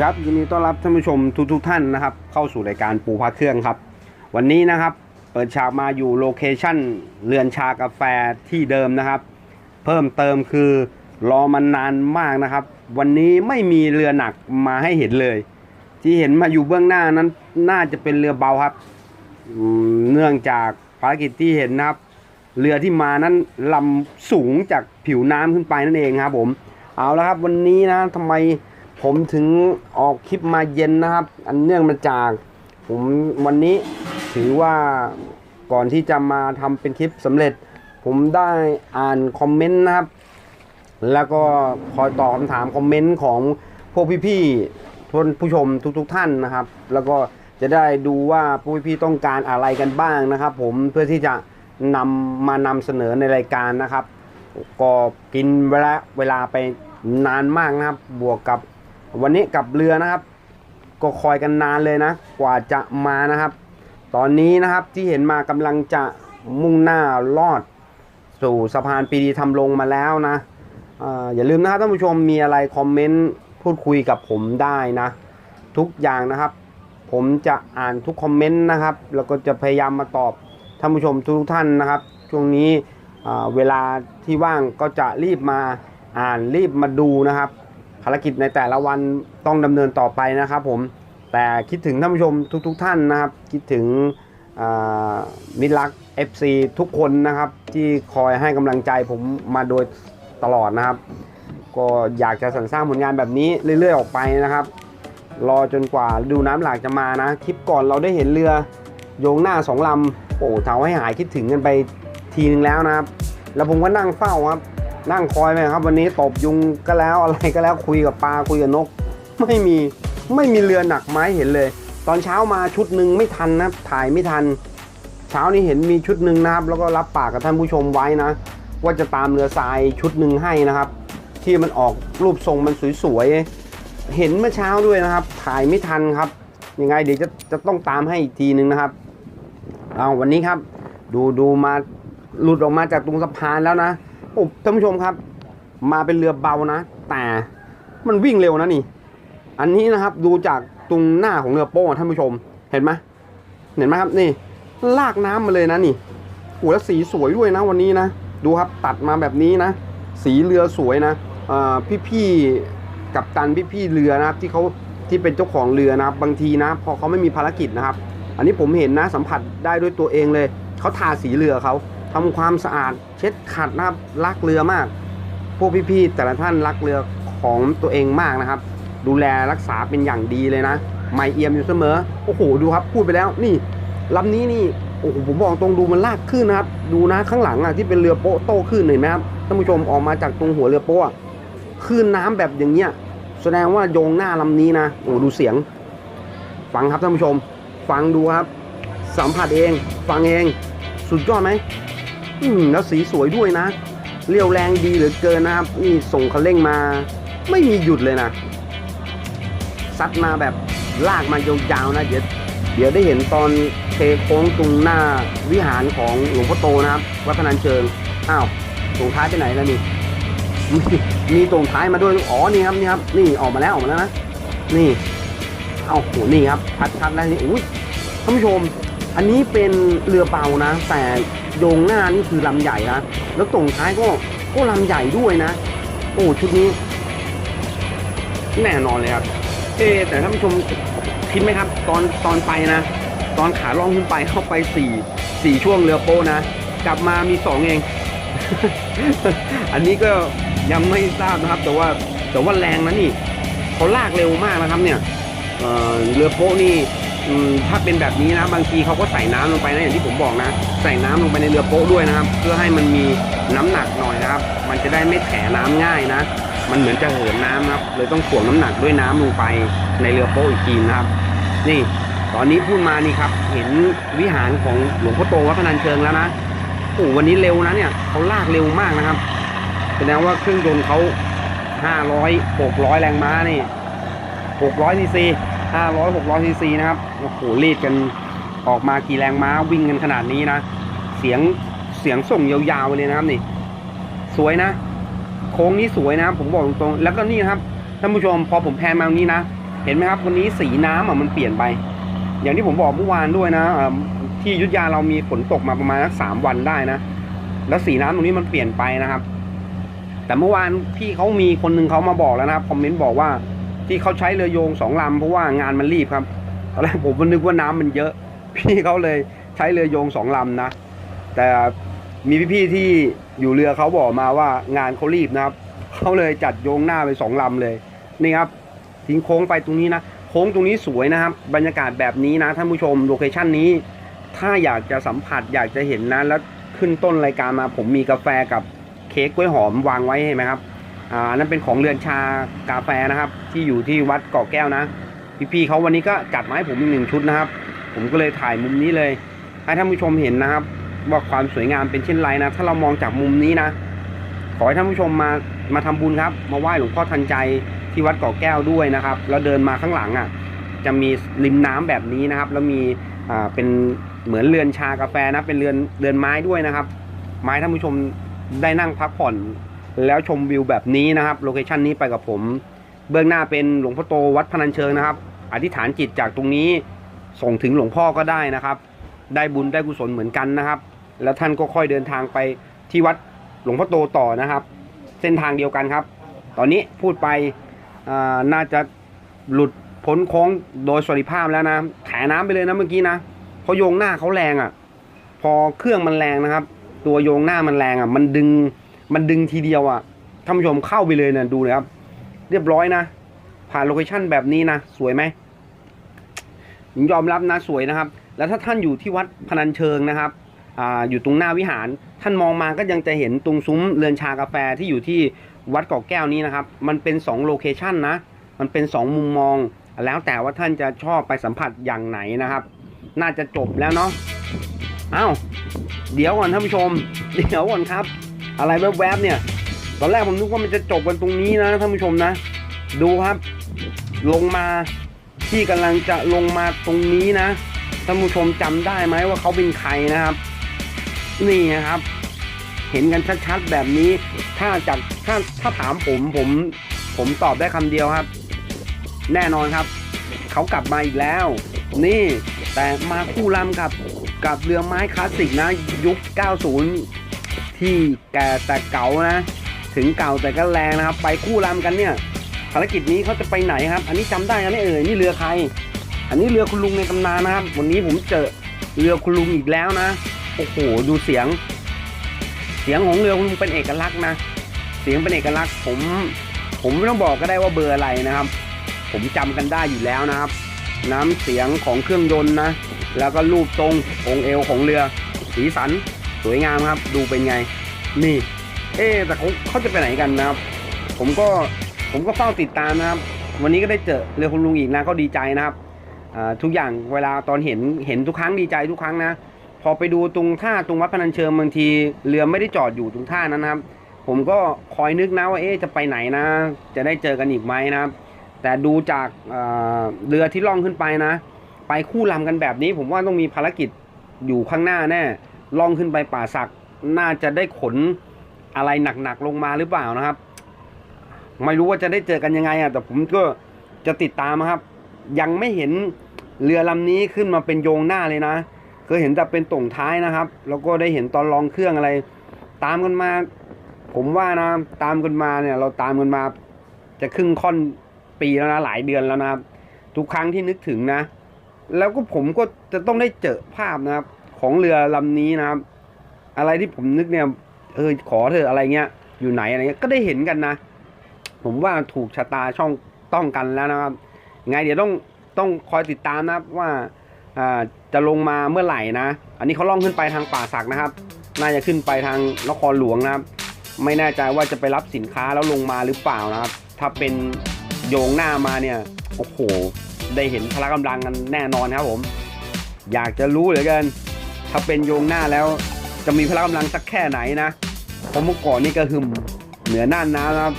ดีครับยินดีต้อนรับท่านผู้ชมทุกทท่านนะครับ เข้าสู่รายการปูพระเครื่องครับ วันนี้นะครับ เปิดฉากมาอยู่โลเคชั่นเรือนชากาแฟที่เดิมนะครับ เพิ่มเติมคือรอมานนานมากนะครับ วันนี้ไม่มีเรือหนักมาให้เห็นเลย ที่เห็นมาอยู่เบื้องหน้านั้นน่าจะเป็นเรือเบาครับเนื่องจากภารกิจที่เห็นนะครับ เรือที่มานั้นลำสูงจากผิวน้ำขึ้นไปนั่นเองครับผมเอาละครับวันนี้นะทำไม ผมถึงออกคลิปมาเย็นนะครับ อันเนื่องมาจาก ผมวันนี้ถือว่าก่อนที่จะมาทำเป็นคลิปสำเร็จ ผมได้อ่านคอมเมนต์นะครับ แล้วก็คอยตอบคำถามคอมเมนต์ของพวกพี่ๆท่านผู้ชมทุกๆท่านนะครับ แล้วก็จะได้ดูว่าพวกพี่ๆต้องการอะไรกันบ้างนะครับ ผมเพื่อที่จะนำมานำเสนอในรายการนะครับ ก็กินเวลาเวลาไปนานมากนะครับ บวกกับ วันนี้กับเรือนะครับ ก็คอยกันนานเลยนะ กว่าจะมานะครับ ตอนนี้นะครับที่เห็นมากำลังจะมุ่งหน้าลอด สู่สะพานปีดีทำลงมาแล้วนะออย่าลืมนะครับท่านผู้ชมมีอะไรคอมเมนต์พูดคุยกับผมได้นะ ทุกอย่างนะครับ ผมจะอ่านทุกคอมเมนต์นะครับ แล้วก็จะพยายามมาตอบท่านผู้ชมทุกท่านนะครับ ช่วงนี้เวลาที่ว่างก็จะรีบมาอ่านรีบมาดูนะครับ ภารกิจในแต่ละวันต้องดำเนินต่อไปนะครับผมแต่คิดถึงท่านผู้ชมทุกๆทท่านนะครับ คิดถึงมิตรรัก FC ทุกคนนะครับ ที่คอยให้กำลังใจผมมาโดยตลอดนะครับ ก็อยากจะสรรสร้างผลงานแบบนี้เรื่อยๆออกไปนะครับ รอจนกว่าดูน้ำหลากจะมานะ คลิปก่อนเราได้เห็นเรือโยงหน้าสองลำโอ้เทาให้หายคิดถึงกันไปทีนึงแล้วนะครับ แล้วผมก็นั่งเฝ้าครับ นั่งคอยไปครับ วันนี้ตบยุงก็แล้วอะไรก็แล้วคุยกับปลาคุยกับนก ไม่มีไม่มีเรือหนักไม้เห็นเลย ตอนเช้ามาชุดหนึ่งไม่ทันนะถ่ายไม่ทัน เช้านี้เห็นมีชุดหนึ่งนะครับ แล้วก็รับปากกับท่านผู้ชมไว้นะ ว่าจะตามเรือทรายชุดหนึ่งให้นะครับ ที่มันออกรูปทรงมันสวยๆเห็นเมื่อเช้าด้วยนะครับ ถ่ายไม่ทันครับยังไงเดี๋ยวจะจะต้องตามให้อีกทีหนึ่งนะครับเอาวันนี้ครับ ดูดูมาหลุดออกมาจากตรงสะพานแล้วนะ โอ้ท่านผู้ชมครับ มาเป็นเรือเบานะ แต่มันวิ่งเร็วนะนี่ อันนี้นะครับดูจากตรงหน้าของเรือโป้ท่านผู้ชม เห็นไหมเห็นไหมครับนี่ ลากน้ำมาเลยนะนี่โอ้แล้วสีสวยด้วยนะวันนี้นะ ดูครับตัดมาแบบนี้นะ สีเรือสวยนะพี่พี่ๆกับตันพี่พี่ๆเรือนะครับ ที่เขาที่เป็นเจ้าของเรือนะครับบางทีนะ พอเขาไม่มีภารกิจนะครับ อันนี้ผมเห็นนะสัมผัสได้ด้วยตัวเองเลยเขาทาสีเรือเขา ทำความสะอาดเช็ดขัดนะครับรักเรือมาก พวกพี่ๆแต่ละท่านรักเรือของตัวเองมากนะครับ ดูแลรักษาเป็นอย่างดีเลยนะ ไม่เอี่ยมอยู่เสมอโอ้โหดูครับพูดไปแล้วนี่ลำนี้นี่โอ้โหผมบอกตรงดูมันลากขึ้นนะครับ ดูนะข้างหลังอะที่เป็นเรือโป๊ะโต้ขึ้นเห็นไหมครับท่านผู้ชมออกมาจากตรงหัวเรือโป๊ะขึ้นน้ำแบบอย่างเงี้ยแสดงว่าโยงหน้าลำนี้นะโอ้ดูเสียง ฟังครับท่านผู้ชม ฟังดูครับ สัมผัสเอง ฟังเอง สุดยอดไหม อืมแล้วสีสวยด้วยนะ เรียวแรงดีเหลือเกินนะครับ นี่ส่งคันเร่งมา ไม่มีหยุดเลยนะ ซัดมาแบบลากมายาวๆนะ เดี๋ยวเดี๋ยวได้เห็นตอนเทโค้งตรงหน้าวิหารของหลวงพ่อโตนะครับ วัดพนัญเชิง อ้าวตรงท้ายไปไหนแล้วนี่ มีมีตรงท้ายมาด้วย อ๋อ นี่ครับ นี่ครับ นี่ออกมาแล้วออกมาแล้วนะ นี่ เอาโห นี่ครับชัดๆแล้วนี่อุ้ยท่านผู้ชม อันนี้เป็นเรือเบานะ แต่โยงหน้านี่คือลำใหญ่นะแล้วตรงท้ายก็ก็ลำใหญ่ด้วยนะ โอ้ชุดนี้ แน่นอนเลยครับเอ๊แต่ท่านผู้ชมคิดไหมครับ ตอนตอนไปนะ ตอนขาล่องขึ้นไปเข้าไปสี่สี่ช่วงเรือโป้นะ กลับมามีสองเอง อันนี้ก็ยังไม่ทราบนะครับ แต่ว่าแต่ว่าแรงนะนี่เขาลากเร็วมากนะครับ เนี่ยเเรือโป๊ะนี่ ถ้าเป็นแบบนี้นะบางทีเขาก็ใส่น้ำลงไปนะอย่างที่ผมบอกนะ ใส่น้ำลงไปในเรือโป๊ะด้วยนะครับ เพื่อให้มันมีน้ำหนักหน่อยนะครับ มันจะได้ไม่แถน้ำง่ายนะ มันเหมือนจะเหินน้ำนะครับเลยต้องถ่วงน้ำหนักด้วยน้ำลงไปในเรือโป๊ะอีกทีนะครับ นี่ ตอนนี้พูดมานี่ครับ เห็นวิหารของหลวงพ่อโตวัดพนัญเชิงแล้วนะโอ้วันนี้เร็วนะเนี่ยเขาลากเร็วมากนะครับแสดงว่าเครื่องยนต์เขา500 600แรงม้านี่600ซีซี 500 600ซีซีนะครับ โอ้โหรีดกันออกมากี่แรงม้าวิ่งกันขนาดนี้นะ เสียงเสียงส่งยาวๆเลยนะครับนี่ สวยนะ โค้งนี้สวยนะผมบอกตรงๆ แล้วก็นี่นะครับท่านผู้ชมพอผมแพนมาตรงนี้นะ เห็นไหมครับวันนี้สีน้ำอะมันเปลี่ยนไป อย่างที่ผมบอกเมื่อวานด้วยนะที่ยุทธยาเรามีฝนตกมาประมาณสักสามวันได้นะ แล้วสีน้ำตรงนี้มันเปลี่ยนไปนะครับ แต่เมื่อวานพี่เขามีคนหนึงเขามาบอกแล้วนะครับคอมเมนต์บอกว่า ที่เขาใช้เรือโยงสองลำเพราะว่างานมันรีบครับตอนแรกผมก็นึกว่าน้ำมันเยอะ พี่เขาเลยใช้เรือโยงสองลำนะ แต่มีพี่ๆที่อยู่เรือเขาบอกมาว่างานเขารีบนะครับเขาเลยจัดโยงหน้าไปสองลำเลยนี่ครับทิ้งโค้งไปตรงนี้นะโค้งตรงนี้สวยนะครับ บรรยากาศแบบนี้นะท่านผู้ชมโลเคชั่นนี้ ถ้าอยากจะสัมผัสอยากจะเห็นนะแล้วขึ้นต้นรายการมาผมมีกาแฟกับเค้กกล้วยหอมวางไว้เห็นไหมครับ อ่านั่นเป็นของเรือนชากาแฟนะครับ ที่อยู่ที่วัดเกาะแก้วนะ พี่ๆเขาวันนี้ก็จัดมาให้ผมอีกหนึ่งชุดนะครับ ผมก็เลยถ่ายมุมนี้เลย ให้ท่านผู้ชมเห็นนะครับ ว่าความสวยงามเป็นเช่นไรนะ ถ้าเรามองจากมุมนี้นะ ขอให้ท่านผู้ชมมามาทำบุญครับ มาไหว้หลวงพ่อทันใจที่วัดเกาะแก้วด้วยนะครับ แล้วเดินมาข้างหลังอะ จะมีริมน้ำแบบนี้นะครับ แล้วมีอ่าเป็นเหมือนเรือนชากาแฟนะ เป็นเรือนเรือนไม้ด้วยนะครับ ไม้ท่านผู้ชมได้นั่งพักผ่อน แล้วชมวิวแบบนี้นะครับโลเคชันนี้ไปกับผม เบื้องหน้าเป็นหลวงพ่อโตวัดพนัญเชิงนะครับ อธิษฐานจิตจากตรงนี้ส่งถึงหลวงพ่อก็ได้นะครับ ได้บุญได้กุศลเหมือนกันนะครับ แล้วท่านก็ค่อยเดินทางไปที่วัดหลวงพ่อโตต่อนะครับ เส้นทางเดียวกันครับ ตอนนี้พูดไปน่าจะหลุดพ้นโค้งโดยสวัสดิภาพแล้วนะแถน้ำไปเลยนะเมื่อกี้นะเพราะโยงหน้าเขาแรงอะ พอเครื่องมันแรงนะครับ ตัวโยงหน้ามันแรงอะ มันดึง มันดึงทีเดียวอะท่านผู้ชมเข้าไปเลยนะดูเลยครับ เรียบร้อยนะ ผ่านโลเคชั่นแบบนี้นะ สวยไหมผมยอมรับนะสวยนะครับ แล้วถ้าท่านอยู่ที่วัดพนัญเชิงนะครับออยู่ตรงหน้าวิหาร ท่านมองมาก็ยังจะเห็นตรงซุ้มเรือนชากาแฟที่อยู่ที่วัดเกาะแก้วนี้นะครับ มันเป็น2โลเคชั่นนะ มันเป็น 2 มุมมอง แล้วแต่ว่าท่านจะชอบไปสัมผัสอย่างไหนนะครับ น่าจะจบแล้วเนาะ อ้าว เดี๋ยวก่อนท่านผู้ชม เดี๋ยวก่อนครับ อะไรแวบๆเนี่ย ตอนแรกผมนึกว่ามันจะจบกันตรงนี้นะท่านผู้ชมนะ ดูครับ ลงมาที่กำลังจะลงมาตรงนี้นะท่านผู้ชมจำได้ไหมว่าเขาเป็นใครนะครับ นี่นะครับ เห็นกันชัดๆแบบนี้ ถ้าจากถ้าถ้าถามผมผม ผมตอบได้คำเดียวครับ แน่นอนครับ เขากลับมาอีกแล้ว นี่แต่มาคู่ลำกับกับเรือไม้คลาสสิกนะยุค 90 ที่แกแต่เก่านะ ถึงเก่าแต่ก็แรงนะครับ ไปคู่ลำกันเนี่ย ภารกิจนี้เขาจะไปไหนครับ อันนี้จำได้ไหมเอ่ยนี่เรือใคร อันนี้เรือคุณลุงในตำนานนะครับ วันนี้ผมเจอเรือคุณลุงอีกแล้วนะ โอ้โหดูเสียง เสียงของเรือคุณลุงเป็นเอกลักษณ์นะ เสียงเป็นเอกลักษณ์ ผม ผมไม่ต้องบอกก็ได้ว่าเบอร์อะไรนะครับ ผมจำกันได้อยู่แล้วนะครับ น้ำเสียงของเครื่องยนต์นะ แล้วก็รูปทรงองค์เอวของเรือสีสัน สวยงามครับ ดูเป็นไง นี่ เอ๊แต่เขาเขาจะไปไหนกันนะครับ ผมก็ผมก็เฝ้าติดตามนะครับ วันนี้ก็ได้เจอเรือคุณลุงอีกนะก็ดีใจนะครับทุกอย่างเวลาตอนเห็นเห็นทุกครั้งดีใจทุกครั้งนะ พอไปดูตรงท่าตรงวัดพนัญเชิงบางทีเรือไม่ได้จอดอยู่ตรงท่านั้นนะครับ ผมก็คอยนึกนะว่าเอ๊จะไปไหนนะ จะได้เจอกันอีกไหมนะครับ แต่ดูจากเรือที่ล่องขึ้นไปนะ ไปคู่ลำกันแบบนี้ ผมว่าต้องมีภารกิจอยู่ข้างหน้าแน่ ล่องขึ้นไปป่าสัก น่าจะได้ขนอะไรหนักๆลงมาหรือเปล่านะครับ ไม่รู้ว่าจะได้เจอกันยังไงอะแต่ผมก็จะติดตามครับ ยังไม่เห็นเรือลำนี้ขึ้นมาเป็นโยงหน้าเลยนะเคยเห็นแต่เป็นต่งท้ายนะครับ แล้วก็ได้เห็นตอนลองเครื่องอะไร ตามกันมา ผมว่านะตามกันมาเนี่ย เราตามกันมา จะครึ่งค่อนปีแล้วนะหลายเดือนแล้วนะครับ ทุกครั้งที่นึกถึงนะ แล้วก็ผมก็จะต้องได้เจอภาพนะครับ ของเรือลำนี้นะครับ อะไรที่ผมนึกเนี่ยเออขอเธอะอะไรเงี้ย อยู่ไหนอะไรเงี้ยก็ได้เห็นกันนะ ผมว่าถูกชะตาช่องต้องกันแล้วนะครับไงเดี๋ยวต้องต้องคอยติดตามนะครับว่าอ่าจะลงมาเมื่อไหร่นะ อันนี้เขาล่องขึ้นไปทางป่าสักนะครับ น่าจะขึ้นไปทางนครหลวงนะครับ ไม่แน่ใจว่าจะไปรับสินค้าแล้วลงมาหรือเปล่านะครับ ถ้าเป็นโยงหน้ามาเนี่ย โอ้โห ได้เห็นพละกำลังกันแน่นอนครับผม อยากจะรู้เหลือเกิน ถ้าเป็นโยงหน้าแล้ว จะมีพละกำลังสักแค่ไหนนะเพราะเมื่อก่อนนี่ก็หึมเหนือน่านน้ำนะครับ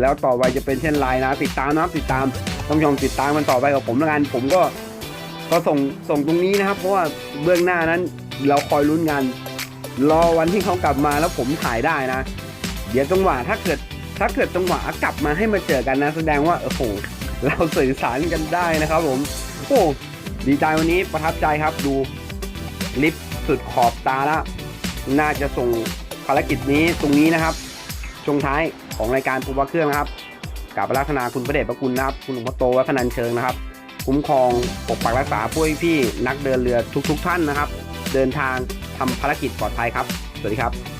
แล้วต่อไปจะเป็นเช่นไรนะ ติดตามนะครับติดตามต้องยอมติดตามมันต่อไปกับผมแล้วกันผมก็ก็ส่งส่งตรงนี้นะครับ เพราะว่าเบื้องหน้านั้นเราคอยลุ้นกันรอวันที่เขากลับมาแล้วผมถ่ายได้นะ เดี๋ยวจังหวะถ้าเกิดถ้าเกิดจังหวะกลับมาให้มาเจอกันนะ แสดงว่าโอ้โหเราสื่อสารกันได้นะครับผมโอ้ดีใจวันนี้ประทับใจครับดู ลิฟสุดขอบตาแล้ว น่าจะส่งภารกิจนี้ตรงนี้นะครับช่วงท้ายของรายการปูวะเครื่องนะครับกราบอารัธนาคุณพระเดชพระคุณนะครับ คุณหลวงพ่อโตวัฒนันเชิงนะครับ คุ้มครองปกปักรักษาผู้พี่นักเดินเรือทุกๆท่านนะครับ เดินทางทำภารกิจปลอดภัยครับ สวัสดีครับ